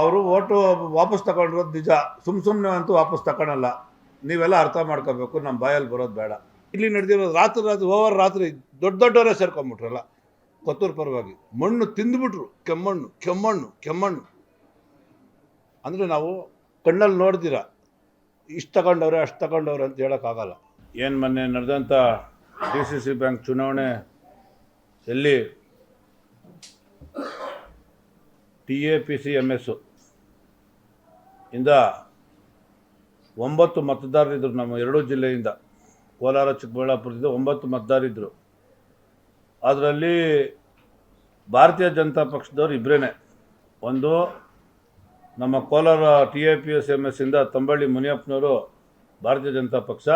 ಅವರು ಓಟು ವಾಪಸ್ ತಗೊಂಡಿರೋದು ನಿಜ. ಸುಮ್ ಸುಮ್ಮನೆ ಅಂತೂ ವಾಪಸ್ ತಗೊಳಲ್ಲ. ನೀವೆಲ್ಲ ಅರ್ಥ ಮಾಡ್ಕೋಬೇಕು ನಮ್ಮ ಬಾಯಲ್ಲಿ ಬರೋದು ಬೇಡ. ಇಲ್ಲಿ ನಡೆದಿರೋದು ರಾತ್ರಿ ರಾತ್ರಿ, ಓವರ್ ರಾತ್ರಿ ದೊಡ್ಡ ದೊಡ್ಡವರೇ ಸೇರ್ಕೊಂಬಿಟ್ರಲ್ಲ, ಕೊತ್ತೂರು ಪರವಾಗಿ. ಮಣ್ಣು ತಿಂದುಬಿಟ್ರು, ಕೆಮ್ಮಣ್ಣು ಕೆಮ್ಮಣ್ಣು ಕೆಮ್ಮಣ್ಣು. ಅಂದರೆ ನಾವು ಕಣ್ಣಲ್ಲಿ ನೋಡ್ದಿರ ಇಷ್ಟು ತಗೊಂಡವ್ರೆ, ಅಷ್ಟು ತಗೊಂಡವ್ರೆ ಅಂತ ಹೇಳೋಕ್ಕಾಗಲ್ಲ. ಏನು ಮೊನ್ನೆ ನಡೆದಂಥ ಡಿ ಸಿ ಸಿ ಬ್ಯಾಂಕ್ ಚುನಾವಣೆ ಎಲ್ಲಿ T A P C M S ಇಂದ ಒಂಬತ್ತು ಮತದಾರರಿದ್ದರು ನಮ್ಮ ಎರಡೂ ಜಿಲ್ಲೆಯಿಂದ. ಕೋಲಾರ, ಚಿಕ್ಕಬಳ್ಳಾಪುರದಿಂದ ಒಂಬತ್ತು ಮತದಾರರಿದ್ದರು ಅದರಲ್ಲಿ ಭಾರತೀಯ ಜನತಾ ಪಕ್ಷದವರು ಇಬ್ಬರೇ ಒಂದು ನಮ್ಮ Kolar T A P S M ಎಸ್ಸಿಂದ ತಂಬಳ್ಳಿ ಮುನಿಯಪ್ಪನವರು ಭಾರತೀಯ ಜನತಾ ಪಕ್ಷ.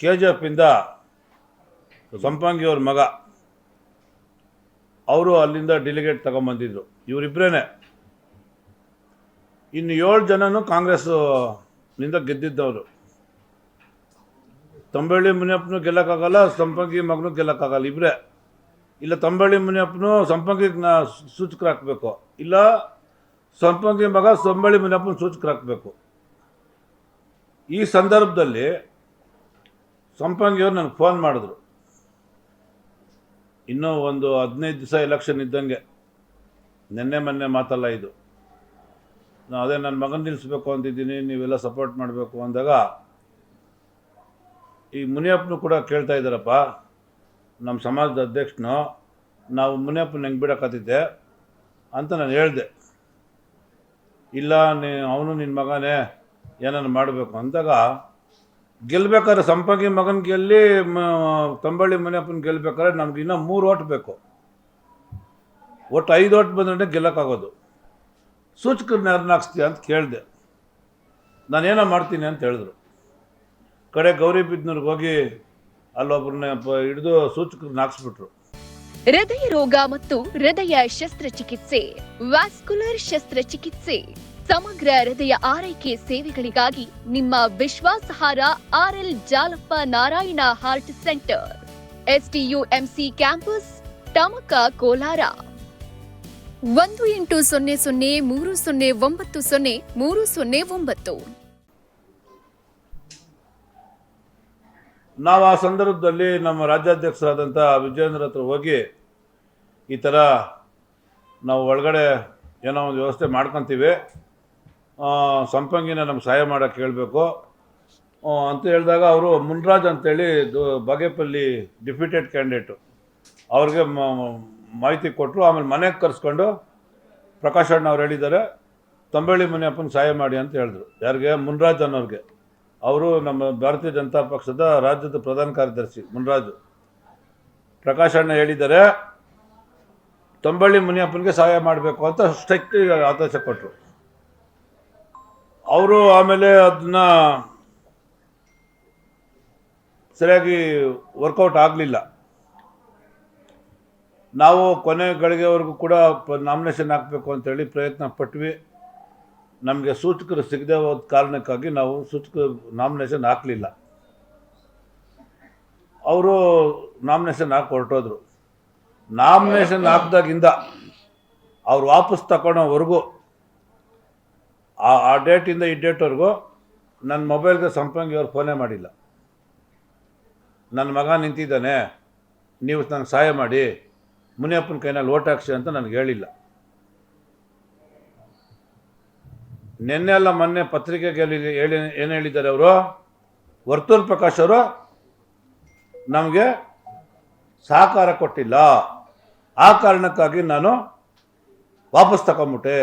ಕೆ ಜಿ ಇಂದ ಸಂಪಂಗಿಯವ್ರ ಮಗ. ಅವರು ಅಲ್ಲಿಂದ ಡೆಲಿಗೇಟ್ ತಗೊಂಬಂದಿದ್ರು. ಇವರಿಬ್ಬರೇ ಇನ್ನು ಏಳು ಜನನು ಕಾಂಗ್ರೆಸ್ನಿಂದ ಗೆದ್ದಿದ್ದವರು. ತಂಬಳ್ಳಿ ಮುನಿಯಪ್ಪನು ಗೆಲ್ಲಕ್ಕಾಗಲ್ಲ, ಸಂಪಂಗಿ ಮಗನೂ ಗೆಲ್ಲಕ್ಕಾಗಲ್ಲ ಇಬ್ಬರೇ ಇಲ್ಲ, ತಂಬಳ್ಳಿ ಮುನಿಯಪ್ಪನು ಸಂಪಂಗಿಗೆ ನಾ, ಸೂಚಕರು ಹಾಕಬೇಕು. ಇಲ್ಲ, ಸಂಪಂಗಿ ಮಗ ಸಂಬಳ್ಳಿ ಮುನಿಯಪ್ಪನ ಸೂಚಕರು ಹಾಕಬೇಕು. ಈ ಸಂದರ್ಭದಲ್ಲಿ ಸಂಪಂಗಿಯವರು ನನಗೆ ಫೋನ್ ಮಾಡಿದ್ರು. ಇನ್ನೂ ಒಂದು ಹದಿನೈದು ದಿವಸ ಎಲೆಕ್ಷನ್ ಇದ್ದಂಗೆ ನಿನ್ನೆ ಮೊನ್ನೆ ಮಾತಲ್ಲ ಇದು. ನಾನು ಅದೇ ನನ್ನ ಮಗನ ನಿಲ್ಲಿಸ್ಬೇಕು ಅಂತಿದ್ದೀನಿ, ನೀವೆಲ್ಲ ಸಪೋರ್ಟ್ ಮಾಡಬೇಕು ಅಂದಾಗ ಈ ಮುನಿಯಪ್ಪನು ಕೂಡ ಕೇಳ್ತಾ ಇದ್ದಾರಪ್ಪ ನಮ್ಮ ಸಮಾಜದ ಅಧ್ಯಕ್ಷನು, ನಾವು ಮುನಿಯಪ್ಪನ ಹೆಂಗೆ ಬಿಡೋಕತ್ತಿದ್ದೆ ಅಂತ ನಾನು ಹೇಳಿದೆ. ಇಲ್ಲ ನೀ, ಅವನು ನಿನ್ನ ಮಗನೇ ಏನನ್ನು ಮಾಡಬೇಕು ಅಂದಾಗ ಗೆಲ್ಬೇಕಾದ್ರೆ ಸಂಪಂಗಿ ಮಗನ ಗೆಲ್ಲಿ ತಂಬಳ್ಳಿ ಮನೆಯಪ್ಪನ ಗೆಲ್ಬೇಕಾದ್ರೆ ನಮ್ಗೆ ಇನ್ನೂ ಮೂರು ಓಟ್ ಬೇಕು. ಒಟ್ಟು ಐದು ಓಟ್ ಬಂದ್ರೆ ಗೆಲ್ಲಕ್ಕಾಗೋದು. ಸೂಚಕರನ್ನ ಯಾರನ್ನ ಹಾಕ್ಸ್ತೀಯ ಅಂತ ಕೇಳಿದೆ. ನಾನೇನೋ ಮಾಡ್ತೀನಿ ಅಂತ ಹೇಳಿದ್ರು. ಕಡೆ ಗೌರಿಬಿದ್ನೂರ್ಗೆ ಹೋಗಿ ಅಲ್ಲೊಬ್ಬರನ್ನ ಹಿಡಿದು ಸೂಚಕ ಹಾಕ್ಸ್ಬಿಟ್ರು. ಹೃದಯ ರೋಗ ಮತ್ತು ಹೃದಯ ಶಸ್ತ್ರಚಿಕಿತ್ಸೆ ವ್ಯಾಸ್ಕುಲರ್ ಶಸ್ತ್ರಚಿಕಿತ್ಸೆ. ಸಮಗ್ರ ಹೃದಯ ಆರೈಕೆ ಸೇವೆಗಳಿಗಾಗಿ ನಿಮ್ಮ ವಿಶ್ವಾಸಹಾರ R L Jalappa Narayana heart centre. S T U M C campus Tamaka Kolar. ಒಂದು ಎಂಟು ಸೊನ್ನೆ ಸೊನ್ನೆ ಮೂರು ಸೊನ್ನೆ ಒಂಬತ್ತು ಸೊನ್ನೆ ಮೂರು ಸೊನ್ನೆ ಒಂಬತ್ತು. ನಾವು ಆ ಸಂದರ್ಭದಲ್ಲಿ ನಮ್ಮ ರಾಜ್ಯಾಧ್ಯಕ್ಷರಾದಂಥ ವಿಜಯೇಂದ್ರ ಹತ್ರ ಹೋಗಿ ಈ ಥರ ನಾವು ಒಳಗಡೆ ಏನೋ ಒಂದು ವ್ಯವಸ್ಥೆ ಮಾಡ್ಕೊತೀವಿ. ಸಂಪಂಗಿನ ನಮ್ಗೆ ಸಹಾಯ ಮಾಡೋಕ್ಕೆ ಹೇಳಬೇಕು. ಅಂತ ಹೇಳಿದಾಗ ಅವರು ಮುನ್ರಾಜ್ ಅಂತೇಳಿ ಬಗೆಪಲ್ಲಿ ಡಿಪ್ಯೂಟೆಡ್ ಕ್ಯಾಂಡಿಡೇಟು. ಅವ್ರಿಗೆ ಮಾಹಿತಿ ಕೊಟ್ಟರು ಆಮೇಲೆ ಮನೆಗೆ ಕರೆಸ್ಕೊಂಡು ಪ್ರಕಾಶ್ ಅಣ್ಣ ಅವ್ರು ಹೇಳಿದ್ದಾರೆ, ತಂಬಳ್ಳಿ ಮುನಿಯಪ್ಪನ ಸಹಾಯ ಮಾಡಿ ಅಂತ ಹೇಳಿದ್ರು. ಯಾರಿಗೆ? ಮುನ್ರಾಜ್ ಅನ್ನೋರಿಗೆ. ಅವರು ನಮ್ಮ ಭಾರತೀಯ ಜನತಾ ಪಕ್ಷದ ರಾಜ್ಯದ ಪ್ರಧಾನ ಕಾರ್ಯದರ್ಶಿ, ಮುನ್ರಾಜು. ಪ್ರಕಾಶ್ ಅಣ್ಣ ಹೇಳಿದ್ದಾರೆ, ತಂಬಳ್ಳಿ ಮುನಿಯಪ್ಪನಿಗೆ ಸಹಾಯ ಮಾಡಬೇಕು ಅಂತ ಸ್ಟ್ರಿಕ್ಟ್ ಆದೇಶ ಕೊಟ್ಟರು ಅವರು ಆಮೇಲೆ ಅದನ್ನ ಸರಿಯಾಗಿ ವರ್ಕೌಟ್ ಆಗಲಿಲ್ಲ. ನಾವು ಕೊನೆ ಗಳಿಗೆವರೆಗೂ ಕೂಡ ನಾಮಿನೇಷನ್ ಹಾಕಬೇಕು ಅಂತೇಳಿ ಪ್ರಯತ್ನ ಪಟ್ವಿ. ನಮಗೆ ಸೂಚಕರು ಸಿಗದೆ ಹೋದ ಕಾರಣಕ್ಕಾಗಿ ನಾವು ಸೂಚಕ ನಾಮಿನೇಷನ್ ಹಾಕಲಿಲ್ಲ. ಅವರು ನಾಮಿನೇಷನ್ ಹಾಕಿ ಹೊರಟೋದ್ರು. ನಾಮಿನೇಷನ್ ಹಾಕಿದಾಗಿಂದ ಅವ್ರು ವಾಪಸ್ ತಗೊಳೋವರೆಗೂ ಆ ಆ ಡೇಟಿಂದ ಈ ಡೇಟ್ವರೆಗೂ ನನ್ನ ಮೊಬೈಲ್ಗೆ ಸಂಪಂಗಿ ಅವ್ರು ಫೋನೇ ಮಾಡಿಲ್ಲ. ನನ್ನ ಮಗ ನಿಂತಿದ್ದಾನೆ, ನೀವು ನನಗೆ ಸಹಾಯ ಮಾಡಿ, ಮುನಿಯಪ್ಪನ ಕೈನಲ್ಲಿ ಓಟ್ ಹಾಕ್ಸಿ ಅಂತ ನನಗೆ ಹೇಳಿಲ್ಲ. ನಿನ್ನೆ ಅಲ್ಲ ಮೊನ್ನೆ ಪತ್ರಿಕೆಗೆ ಹೇಳಿ, ಏನು ಹೇಳಿದ್ದಾರೆ ಅವರು? ವರ್ತೂರ್ ಪ್ರಕಾಶ್ ಅವರು ನಮಗೆ ಸಹಕಾರ ಕೊಟ್ಟಿಲ್ಲ. ಆ ಕಾರಣಕ್ಕಾಗಿ ನಾನು ವಾಪಸ್ ತಗೊಂಬಿಟ್ಟೆ.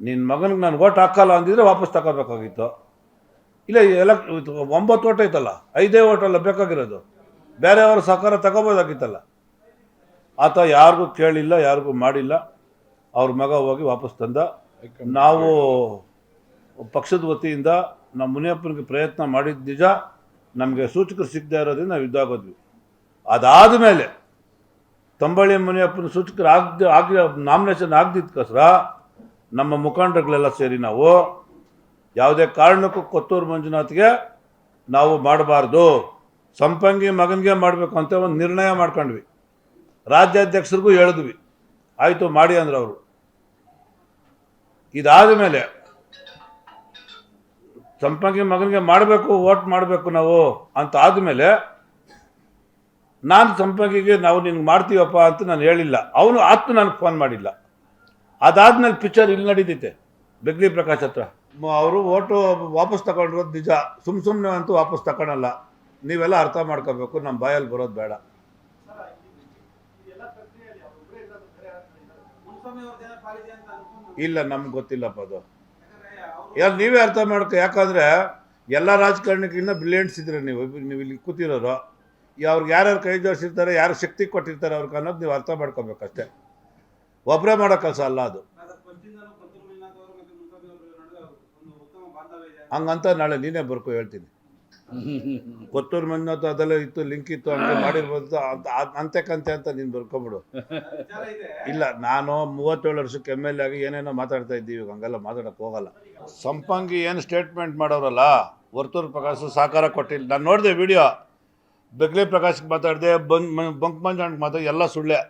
ನಿನ್ನ ಮಗನಿಗೆ ನಾನು ಓಟ್ ಹಾಕಲ್ಲ ಅಂದಿದ್ರೆ ವಾಪಸ್ ತಗೋಬೇಕಾಗಿತ್ತು. ಇಲ್ಲ ಎಲ್ಲ ಒಂಬತ್ತು ಓಟ್ ಐತಲ್ಲ ಐದೇ ಓಟಲ್ಲ ಬೇಕಾಗಿರೋದು. ಬೇರೆಯವರು ಸಹಕಾರ ತಗೋಬೋದಾಗಿತ್ತಲ್ಲ. ಆತ ಯಾರಿಗೂ ಕೇಳಿಲ್ಲ ಯಾರಿಗೂ ಮಾಡಿಲ್ಲ. ಅವ್ರ ಮಗ ಹೋಗಿ ವಾಪಸ್ ತಂದ. ನಾವು ಪಕ್ಷದ ವತಿಯಿಂದ ನಮ್ಮ ಮುನಿಯಪ್ಪನಿಗೆ ಪ್ರಯತ್ನ ಮಾಡಿದ ನಿಜ. ನಮಗೆ ಸೂಚಕರು ಸಿಗದೆ ಇರೋದ್ರಿಂದ ನಾವು ಇದ್ದಾಗೋದ್ವಿ ಅದಾದ ಮೇಲೆ ತಂಬಳ್ಳಿ ಮುನಿಯಪ್ಪನ ಸೂಚಕರು ಆಗದೆ ಆಗಿ ನಾಮಿನೇಷನ್ ಆಗದಿದ್ದಕ್ಕೋಸ್ಕರ ನಮ್ಮ ಮುಖಂಡರುಗಳೆಲ್ಲ ಸೇರಿ ನಾವು ಯಾವುದೇ ಕಾರಣಕ್ಕೂ ಕೊತ್ತೂರು ಮಂಜುನಾಥ್ಗೆ ನಾವು ಮಾಡಬಾರ್ದು, ಸಂಪಂಗಿ ಮಗನಿಗೆ ಮಾಡಬೇಕು ಅಂತ ಒಂದು ನಿರ್ಣಯ ಮಾಡ್ಕೊಂಡ್ವಿ. ರಾಜ್ಯಾಧ್ಯಕ್ಷರಿಗೂ ಹೇಳಿದ್ವಿ. ಆಯಿತು, ಮಾಡಿ ಅಂದ್ರೆ ಅವರು. ಇದಾದ ಮೇಲೆ ಸಂಪಂಗಿ ಮಗನಿಗೆ ಮಾಡಬೇಕು, ವೋಟ್ ಮಾಡಬೇಕು ನಾವು ಅಂತ ಆದಮೇಲೆ ನಾನು ಸಂಪಂಗಿಗೆ ನಾವು ನಿನ್ಗೆ ಮಾಡ್ತೀವಪ್ಪ ಅಂತ ನಾನು ಹೇಳಿಲ್ಲ. ಅವನು ಆತು ನನಗೆ ಫೋನ್ ಮಾಡಿಲ್ಲ. ಅದಾದ್ಮೇಲೆ ಪಿಕ್ಚರ್ ಇಲ್ಲಿ ನಡೀತೈತೆ, ಬೆಗ್ಲಿ ಪ್ರಕಾಶ್ ಹತ್ರ. ಅವರು ಓಟು ವಾಪಸ್ ತಗೊಂಡಿರೋದು ನಿಜ. ಸುಮ್ ಸುಮ್ಮನೆ ಅಂತೂ ವಾಪಸ್ ತಗೊಳಲ್ಲ. ನೀವೆಲ್ಲ ಅರ್ಥ ಮಾಡ್ಕೋಬೇಕು ನಮ್ಮ ಬಾಯಲ್ಲಿ ಬರೋದು ಬೇಡ. ಇಲ್ಲ, ನಮ್ಗೆ ಗೊತ್ತಿಲ್ಲಪ್ಪ ಅದು. ಯಾರು ನೀವೇ ಅರ್ಥ ಮಾಡ್ಕೊ, ಯಾಕಂದ್ರೆ ಎಲ್ಲ ರಾಜಕಾರಣಿಗಿನ್ನ ಬ್ರಿಲಿಯಂಟ್ಸ್ ಇದ್ರೆ ನೀವು ನೀವು ಇಲ್ಲಿ ಕೂತಿರೋರು ಅವ್ರಿಗೆ ಯಾರ್ಯಾರು ಕೈ ಜೋಡಿಸಿರ್ತಾರೆ, ಯಾರು ಶಕ್ತಿ ಕೊಟ್ಟಿರ್ತಾರೆ ಅವ್ರಿಗೆ ಅನ್ನೋದು ನೀವು ಅರ್ಥ ಮಾಡ್ಕೋಬೇಕಷ್ಟೇ. ಒಬ್ಬರೇ ಮಾಡೋ ಕೆಲಸ ಅಲ್ಲ ಅದು. ಹಂಗಂತ ನಾಳೆ ನೀನೇ ಬರ್ಕೊ ಹೇಳ್ತೀನಿ. ಕೊತ್ತೂರು ಮಂಜುನಾಥ್ ಅದೆಲ್ಲ ಇತ್ತು, ಲಿಂಕ್ ಇತ್ತು ಅಂತ ಮಾಡಿರ್ಬೋದು. ಅಂತ ಕಂತೆ ಅಂತ ನೀನು ಬರ್ಕೊಂಬಿಡು. ಇಲ್ಲ, ನಾನು ಮೂವತ್ತೇಳು ವರ್ಷಕ್ಕೆ ಎಂ ಎಲ್ ಆಗಿ ಏನೇನೋ ಮಾತಾಡ್ತಾ ಇದ್ದೀವಿ ಹಂಗೆಲ್ಲ ಮಾತಾಡಕ್ಕೆ ಹೋಗಲ್ಲ. ಸಂಪಂಗಿ ಏನು ಸ್ಟೇಟ್ಮೆಂಟ್ ಮಾಡೋರಲ್ಲ? ವರ್ತೂರು ಪ್ರಕಾಶ ಸಹಕಾರ ಕೊಟ್ಟಿಲ್ಲ. ನಾನು ನೋಡಿದೆ ವಿಡಿಯೋ ಬೆಗ್ಲೆ ಪ್ರಕಾಶ್ಗೆ ಮಾತಾಡಿದೆ, ಬಂಕ್ ಬಂಕ್ ಮಂಜಾಣ್ಗೆ ಮಾತಾಡಿ ಎಲ್ಲ ಸುಳ್ಳೆ.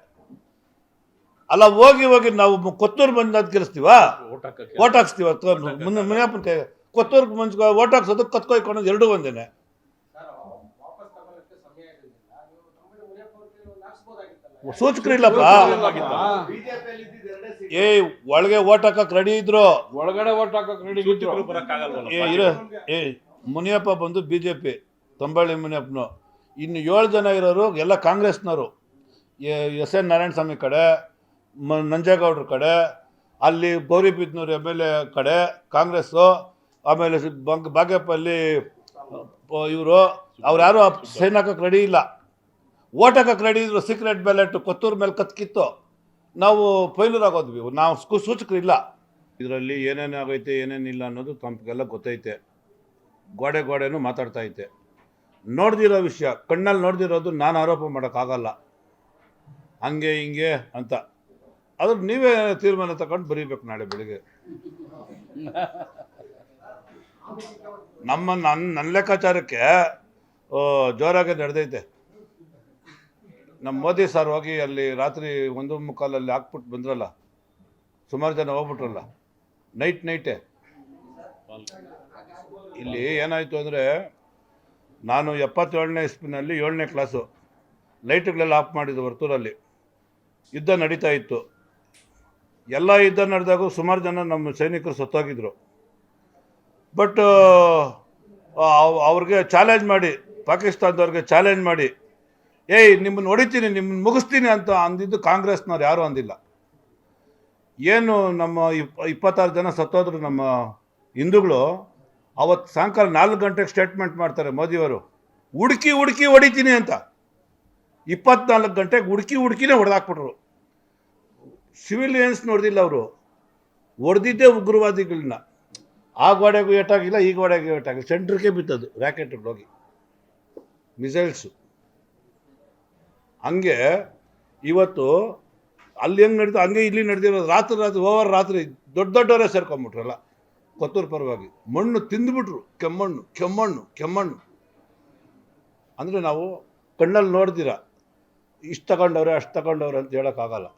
ಅಲ್ಲ ಹೋಗಿ ಹೋಗಿ ನಾವು ಕೊತ್ತೂರು ಮಂಜುನಾಥ್ ಗೆಲ್ಲಿಸ್ತೀವಾ? ಓಟ್ ಹಾಕ್ಸ್ತೀವ? ಮುನ್ನ ಮುನಿಯಪ್ಪನ ಕೈ ಕೊತ್ತೂರು ವೋಟ್ ಓಟ್ ಹಾಕ್ಸೋದು ಕತ್ಕೊಯ್ಕೊಂಡು ಎರಡೂ ಒಂದೇನೆ. ಸೂಚಕರಿಲ್ಲಪ್ಪ ಏ ಒಳಗೆ ಓಟ್ ಹಾಕಕ್ ರೆಡಿ ಇದ್ರು. ಒಳಗಡೆ ಓಟ್ ಹಾಕಕ್ ರೆಡಿ ಏ ಇರ. ಏ ಮುನಿಯಪ್ಪ ಬಂದು ಬಿ ಜೆ ಪಿ ತಂಬಳ್ಳಿ ಮುನಿಯಪ್ಪನು. ಇನ್ನು ಏಳು ಜನ ಇರೋರು ಎಲ್ಲ ಕಾಂಗ್ರೆಸ್ನವರು. ಎಸ್ ಎನ್ ನಾರಾಯಣ ಸ್ವಾಮಿ ಕಡೆ ಮ ನಂಜೇಗೌಡ್ರ ಕಡೆ, ಅಲ್ಲಿ ಗೌರಿಬಿದ್ನೂರು ಎಂ ಎಲ್ ಎ ಕಡೆ, ಕಾಂಗ್ರೆಸ್ಸು, ಆಮೇಲೆ ಬಂಗ್ ಬಾಗೇಪಲ್ಲಿ ಇವರು, ಅವ್ರು ಯಾರು ಸೈನ್ ಹಾಕಕ್ಕೆ ರೆಡಿ ಇಲ್ಲ. ಓಟ್ ಹಾಕಕ್ಕೆ ರೆಡಿ ಇದ್ರು ಸೀಕ್ರೆಟ್ ಬ್ಯಾಲೆಟ್ ಕೊತ್ತೂರು ಮೇಲೆ ಕತ್ಕಿತ್ತು ನಾವು ಫೈಲರ್ ಆಗೋದ್ವಿ ನಾವು ಸೂಚಕರು ಇಲ್ಲ ಇದರಲ್ಲಿ ಏನೇನು ಆಗೈತೆ ಏನೇನಿಲ್ಲ ಅನ್ನೋದು ತಮಗೆಲ್ಲ ಗೊತ್ತೈತೆ. ಗೋಡೆ ಗೋಡೆನೂ ಮಾತಾಡ್ತಾ ಐತೆ. ನೋಡ್ದಿರೋ ವಿಷಯ ಕಣ್ಣಲ್ಲಿ ನೋಡ್ದಿರೋದು ನಾನು ಆರೋಪ ಮಾಡೋಕ್ಕಾಗಲ್ಲ ಹಂಗೆ, ಹಿಂಗೆ ಅಂತ. ಅದ್ರ ನೀವೇ ತೀರ್ಮಾನ ತಗೊಂಡು ಬರೀಬೇಕು ನಾಳೆ ಬೆಳಿಗ್ಗೆ. ನಮ್ಮ ನನ್ನ ನನ್ನ ಲೆಕ್ಕಾಚಾರಕ್ಕೆ ಜೋರಾಗಿ ನಡೆದೈತೆ. ನಮ್ಮ ಮೋದಿ ಸರ್ ಹೋಗಿ ಅಲ್ಲಿ ರಾತ್ರಿ ಒಂದು ಮುಕ್ಕಾಲಲ್ಲಿ ಹಾಕ್ಬಿಟ್ಟು ಬಂದ್ರಲ್ಲ, ಸುಮಾರು ಜನ ಹೋಗ್ಬಿಟ್ರಲ್ಲ, ನೈಟ್ ನೈಟೇ. ಇಲ್ಲಿ ಏನಾಯಿತು ಅಂದರೆ, ನಾನು ಎಪ್ಪತ್ತೇಳನೇ ಇಸ್ಪಿನಲ್ಲಿ ಏಳನೇ ಕ್ಲಾಸು ಲೈಟ್ಗಳೆಲ್ಲ ಆಫ್ ಮಾಡಿದ್ದು ವರ್ತೂರಲ್ಲಿ. ಯುದ್ಧ ನಡೀತಾ ಇತ್ತು. ಎಲ್ಲ ಯುದ್ಧ ನಡೆದಾಗ ಸುಮಾರು ಜನ ನಮ್ಮ ಸೈನಿಕರು ಸತ್ತೋಗಿದ್ರು. ಬಟ್ ಅವ್ರಿಗೆ ಚಾಲೆಂಜ್ ಮಾಡಿ, ಪಾಕಿಸ್ತಾನದವ್ರಿಗೆ ಚಾಲೆಂಜ್ ಮಾಡಿ, ಏಯ್ ನಿಮ್ಮನ್ನು ಹೊಡಿತೀನಿ ನಿಮ್ಮನ್ನು ಮುಗಿಸ್ತೀನಿ ಅಂತ ಅಂದಿದ್ದು ಕಾಂಗ್ರೆಸ್ನವ್ರು ಯಾರೂ ಅಂದಿಲ್ಲ. ಏನು ನಮ್ಮ ಇಪ್, ಇಪ್ಪತ್ತಾರು ಜನ ಸತ್ತೋದ್ರು ನಮ್ಮ ಹಿಂದೂಗಳು ಅವತ್ತು ಸಾಯಂಕಾಲ ನಾಲ್ಕು ಗಂಟೆಗೆ ಸ್ಟೇಟ್ಮೆಂಟ್ ಮಾಡ್ತಾರೆ ಮೋದಿಯವರು, ಹುಡುಕಿ ಹುಡುಕಿ ಹೊಡಿತೀನಿ ಅಂತ. ಇಪ್ಪತ್ನಾಲ್ಕು ಗಂಟೆಗೆ ಹುಡುಕಿ, ಹುಡುಕಿನೇ ಹೊಡೆದಾಕ್ಬಿಟ್ರು. ಸಿವಿಲಿಯನ್ಸ್ ನೋಡಿದಿಲ್ಲ ಅವರು. ಹೊಡೆದಿದ್ದೇ ಉಗ್ರವಾದಿಗಳನ್ನ ಆ ಗೋಡೆಗೂ ಏಟಾಗಿಲ್ಲ, ಈ ಗೋಡೆಗೂ ಏಟಾಗಿಲ್ಲ. ಸೆಂಟ್ರಿಗೆ ಬಿತ್ತದು ರ್ಯಾಕೆಟ್ ಹೋಗಿ. ಮಿಸೈಲ್ಸು. ಹಂಗೆ ಇವತ್ತು ಅಲ್ಲಿ ಹೆಂಗೆ ನಡೀತು ಹಂಗೆ ಇಲ್ಲಿ ನಡೆದಿರೋದು, ರಾತ್ರಿ ರಾತ್ರಿ, ಓವರ್ ರಾತ್ರಿ ದೊಡ್ಡ ದೊಡ್ಡವರೇ ಸೇರ್ಕೊಂಬಿಟ್ರಲ್ಲ, ಕೊತ್ತೂರು ಪರವಾಗಿ. ಮಣ್ಣು ತಿಂದುಬಿಟ್ರು, ಕೆಮ್ಮಣ್ಣು ಕೆಮ್ಮಣ್ಣು ಕೆಮ್ಮಣ್ಣು. ಅಂದರೆ ನಾವು ಕಣ್ಣಲ್ಲಿ ನೋಡ್ದಿರ, ಇಷ್ಟು ತಗೊಂಡವ್ರೆ, ಅಷ್ಟು ತಗೊಂಡವ್ರೆ ಅಂತ ಹೇಳೋಕ್ಕಾಗಲ್ಲ.